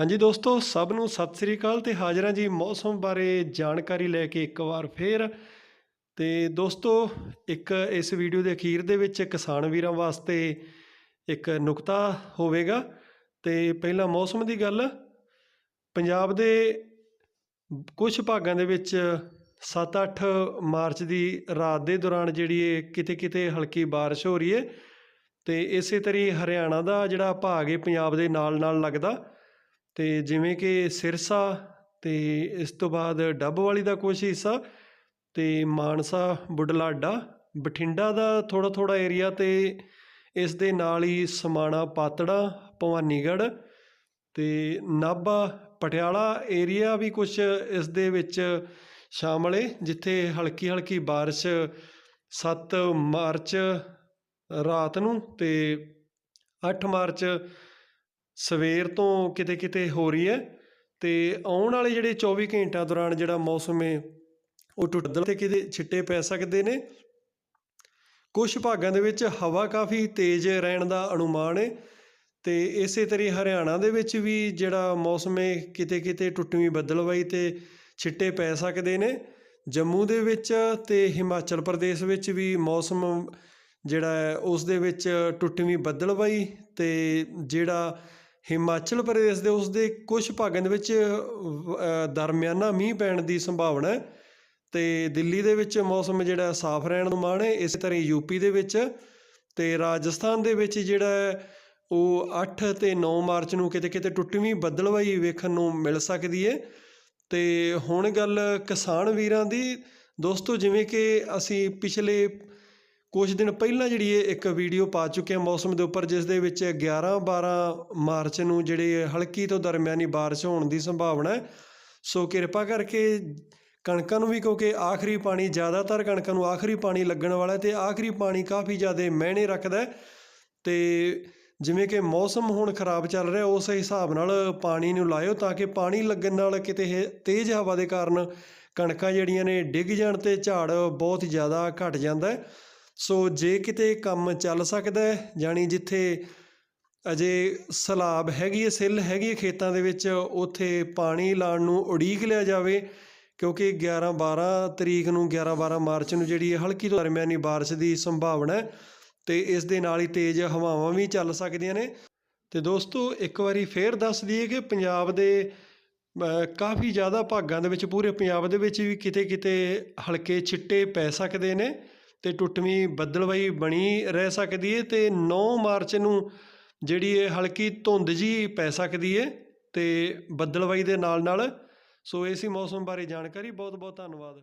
ਹਾਂਜੀ ਦੋਸਤੋ, ਸਭ ਨੂੰ ਸਤਿ ਸ੍ਰੀ ਅਕਾਲ ਤੇ ਹਾਜ਼ਰਾਂ ਜੀ ਮੌਸਮ ਬਾਰੇ ਜਾਣਕਾਰੀ ਲੈ ਕੇ ਇੱਕ ਵਾਰ ਫੇਰ। ਤੇ ਦੋਸਤੋ, ਇੱਕ ਇਸ ਵੀਡੀਓ ਦੇ ਅਖੀਰ ਦੇ ਵਿੱਚ ਕਿਸਾਨ ਵੀਰਾਂ ਵਾਸਤੇ ਇੱਕ ਨੁਕਤਾ ਹੋਵੇਗਾ। ਤੇ ਪਹਿਲਾਂ ਮੌਸਮ ਦੀ ਗੱਲ, ਪੰਜਾਬ ਦੇ ਕੁਝ ਭਾਗਾਂ ਦੇ ਵਿੱਚ 7-8 ਮਾਰਚ ਦੀ ਰਾਤ ਦੇ ਦੌਰਾਨ ਜਿਹੜੀ ਇਹ ਕਿਤੇ ਕਿਤੇ ਹਲਕੀ ਬਾਰਿਸ਼ ਹੋ ਰਹੀ ਹੈ। ਤੇ ਇਸੇ ਤਰੀ ਹਰਿਆਣਾ ਦਾ ਜਿਹੜਾ ਭਾਗ ਹੈ ਪੰਜਾਬ ਦੇ ਨਾਲ ਨਾਲ ਲੱਗਦਾ। ਅਤੇ ਜਿਵੇਂ ਕਿ ਸਿਰਸਾ ਅਤੇ ਇਸ ਤੋਂ ਬਾਅਦ ਡੱਬ ਵਾਲੀ ਦਾ ਕੁਛ ਹਿੱਸਾ ਅਤੇ ਮਾਨਸਾ, ਬੁਢਲਾਡਾ, ਬਠਿੰਡਾ ਦਾ ਥੋੜ੍ਹਾ ਥੋੜ੍ਹਾ ਏਰੀਆ ਅਤੇ ਇਸ ਦੇ ਨਾਲ ਹੀ ਸਮਾਣਾ ਪਾਤੜਾ, ਭਵਾਨੀਗੜ੍ਹ ਅਤੇ ਨਾਭਾ, ਪਟਿਆਲਾ ਏਰੀਆ ਵੀ ਕੁਛ ਇਸ ਦੇ ਵਿੱਚ ਸ਼ਾਮਲ ਏ, ਜਿੱਥੇ ਹਲਕੀ ਹਲਕੀ ਬਾਰਿਸ਼ ਸੱਤ ਮਾਰਚ ਰਾਤ ਨੂੰ ਅਤੇ ਅੱਠ ਮਾਰਚ ਸਵੇਰ ਤੋਂ ਕਿਤੇ ਕਿਤੇ ਹੋ ਰਹੀ ਹੈ ਤੇ ਆਉਣ ਵਾਲੇ ਜਿਹੜੇ 24 ਘੰਟਿਆਂ ਦੌਰਾਨ ਜਿਹੜਾ ਮੌਸਮ ਹੈ, ਉਹ ਟੁੱਟਦਲ ਤੇ ਕਿਤੇ ਛਿੱਟੇ ਪੈ ਸਕਦੇ ਨੇ। ਕੁਝ ਭਾਗਾਂ ਦੇ ਵਿੱਚ ਹਵਾ ਕਾਫੀ ਤੇਜ਼ ਰਹਿਣ ਦਾ ਅਨੁਮਾਨ ਹੈ ਤੇ ਇਸੇ ਤਰ੍ਹਾਂ ਹਰਿਆਣਾ ਦੇ ਵਿੱਚ ਵੀ ਜਿਹੜਾ ਮੌਸਮ ਹੈ, ਕਿਤੇ ਕਿਤੇ ਟੁੱਟਵੀਂ ਬੱਦਲਵਾਈ ਤੇ ਛਿੱਟੇ ਪੈ ਸਕਦੇ ਨੇ। ਜੰਮੂ ਦੇ ਵਿੱਚ ਤੇ ਹਿਮਾਚਲ ਪ੍ਰਦੇਸ਼ ਵਿੱਚ ਵੀ ਮੌਸਮ ਜਿਹੜਾ ਹੈ, ਉਸ ਦੇ ਵਿੱਚ ਟੁੱਟਵੀਂ ਬੱਦਲਵਾਈ ਤੇ ਜਿਹੜਾ ਹਿਮਾਚਲ ਪ੍ਰਦੇਸ਼ ਦੇ ਉਸ ਦੇ ਕੁਝ ਭਾਗਾਂ ਦੇ ਵਿੱਚ ਦਰਮਿਆਨਾ ਮੀਂਹ ਪੈਣ ਦੀ ਸੰਭਾਵਨਾ ਹੈ ਤੇ ਦਿੱਲੀ ਦੇ ਵਿੱਚ ਮੌਸਮ ਜਿਹੜਾ ਸਾਫ਼ ਰਹਿਣ ਨੂੰ ਮਾਣ ਹੈ, ਇਸੇ ਤਰ੍ਹਾਂ ਯੂਪੀ ਦੇ ਵਿੱਚ ਤੇ ਰਾਜਸਥਾਨ ਦੇ ਵਿੱਚ ਜਿਹੜਾ ਉਹ 8 ਤੇ 9 ਮਾਰਚ ਨੂੰ ਕਿਤੇ ਕਿਤੇ ਟੁੱਟਵੀਂ ਬੱਦਲਵਾਈ ਵੇਖਣ ਨੂੰ ਮਿਲ ਸਕਦੀ ਹੈ ਤੇ ਹੁਣ ਗੱਲ ਕਿਸਾਨ ਵੀਰਾਂ ਦੀ, ਦੋਸਤੋ ਜਿਵੇਂ ਕਿ ਅਸੀਂ ਪਿਛਲੇ ਕੁਝ ਦਿਨ ਪਹਿਲਾਂ ਜਿਹੜੀ ਇਹ ਇੱਕ ਵੀਡੀਓ ਪਾ ਚੁੱਕੇ ਹਾਂ ਮੌਸਮ ਦੇ ਉੱਪਰ, ਜਿਸ ਦੇ ਵਿੱਚ 11 12 ਮਾਰਚ ਨੂੰ ਜਿਹੜੇ ਹਲਕੀ ਤੋਂ ਦਰਮਿਆਨੀ ਬਾਰਿਸ਼ ਹੋਣ ਦੀ ਸੰਭਾਵਨਾ ਹੈ। ਸੋ ਕਿਰਪਾ ਕਰਕੇ ਕਣਕਾਂ ਨੂੰ ਵੀ, ਕਿਉਂਕਿ ਆਖਰੀ ਪਾਣੀ ਜ਼ਿਆਦਾਤਰ ਕਣਕਾਂ ਨੂੰ ਆਖਰੀ ਪਾਣੀ ਲੱਗਣ ਵਾਲਾ ਹੈ ਤੇ ਆਖਰੀ ਪਾਣੀ ਕਾਫੀ ਜ਼ਿਆਦਾ ਮਹਿਣੇ ਰੱਖਦਾ ਹੈ। ਤੇ ਜਿਵੇਂ ਕਿ ਮੌਸਮ ਹੁਣ ਖਰਾਬ ਚੱਲ ਰਿਹਾ, ਉਸ ਹਿਸਾਬ ਨਾਲ ਪਾਣੀ ਨੂੰ ਲਾਇਓ ਤਾਂ ਕਿ ਪਾਣੀ ਲੱਗਣ ਨਾਲ ਕਿਤੇ ਤੇਜ਼ ਹਵਾ ਦੇ ਕਾਰਨ ਕਣਕਾਂ ਜਿਹੜੀਆਂ ਨੇ ਡਿੱਗ ਜਾਣ ਤੇ ਝਾੜ ਬਹੁਤ ਜ਼ਿਆਦਾ ਘਟ ਜਾਂਦਾ ਹੈ। ਸੋ ਜੇ ਕਿਤੇ ਕੰਮ ਚੱਲ ਸਕਦਾ ਹੈ, ਜਾਣੀ ਜਿੱਥੇ ਅਜੇ ਸਲਾਬ ਹੈਗੀ ਹੈ, ਸਿੱਲ ਹੈਗੀ ਹੈ ਖੇਤਾਂ ਦੇ ਵਿੱਚ, ਉੱਥੇ ਪਾਣੀ ਲਾਉਣ ਨੂੰ ਉਡੀਕ ਲਿਆ ਜਾਵੇ, ਕਿਉਂਕਿ 11 12 ਤਰੀਕ ਨੂੰ 11 12 ਮਾਰਚ ਨੂੰ ਜਿਹੜੀ ਇਹ ਹਲਕੀ ਤੋਂ ਦਰਮਿਆਨੀ ਬਾਰਿਸ਼ ਦੀ ਸੰਭਾਵਨਾ ਹੈ, ਤੇ ਇਸ ਦੇ ਨਾਲ ਹੀ ਤੇਜ਼ ਹਵਾਵਾਂ ਵੀ ਚੱਲ ਸਕਦੀਆਂ ਨੇ। ਤੇ ਦੋਸਤੋ, ਇੱਕ ਵਾਰੀ ਫੇਰ ਦੱਸ ਦਈਏ ਕਿ ਪੰਜਾਬ ਦੇ ਕਾਫੀ ਜ਼ਿਆਦਾ ਭਾਗਾਂ ਦੇ ਵਿੱਚ, ਪੂਰੇ ਪੰਜਾਬ ਦੇ ਵਿੱਚ ਵੀ ਕਿਤੇ ਕਿਤੇ ਹਲਕੇ ਛਿੱਟੇ ਪੈ ਸਕਦੇ ਨੇ। ਅਤੇ ਟੁੱਟਵੀਂ ਬੱਦਲਵਾਈ ਬਣੀ ਰਹਿ ਸਕਦੀ ਹੈ ਅਤੇ ਨੌ ਮਾਰਚ ਨੂੰ ਜਿਹੜੀ ਇਹ ਹਲਕੀ ਧੁੰਦ ਜੀ ਪੈ ਸਕਦੀ ਹੈ ਅਤੇ ਬੱਦਲਵਾਈ ਦੇ ਨਾਲ ਨਾਲ ਸੋ ਇਸੇ ਮੌਸਮ ਬਾਰੇ ਜਾਣਕਾਰੀ ਬਹੁਤ ਬਹੁਤ ਧੰਨਵਾਦ।